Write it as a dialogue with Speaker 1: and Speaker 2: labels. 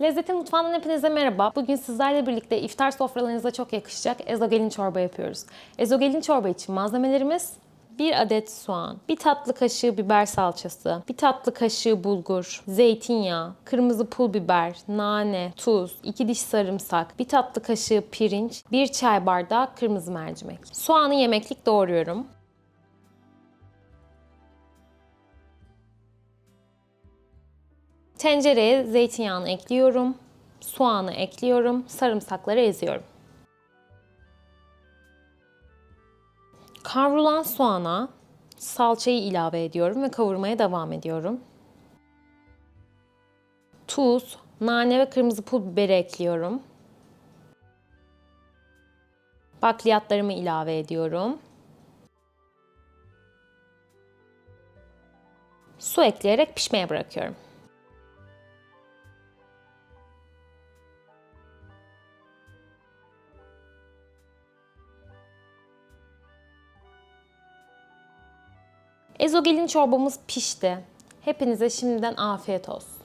Speaker 1: Lezzetin Mutfağı'ndan hepinize merhaba. Bugün sizlerle birlikte iftar sofralarınıza çok yakışacak ezogelin çorba yapıyoruz. Ezogelin çorba için malzemelerimiz 1 adet soğan, 1 tatlı kaşığı biber salçası, 1 tatlı kaşığı bulgur, zeytinyağı, kırmızı pul biber, nane, tuz, 2 diş sarımsak, 1 tatlı kaşığı pirinç, 1 çay bardağı kırmızı mercimek. Soğanı yemeklik doğruyorum. Tencereye zeytinyağını ekliyorum. Soğanı ekliyorum. Sarımsakları eziyorum. Kavrulan soğana salçayı ilave ediyorum ve kavurmaya devam ediyorum. Tuz, nane ve kırmızı pul biberi ekliyorum. Bakliyatlarımı ilave ediyorum. Su ekleyerek pişmeye bırakıyorum. Ezogelin çorbamız pişti. Hepinize şimdiden afiyet olsun.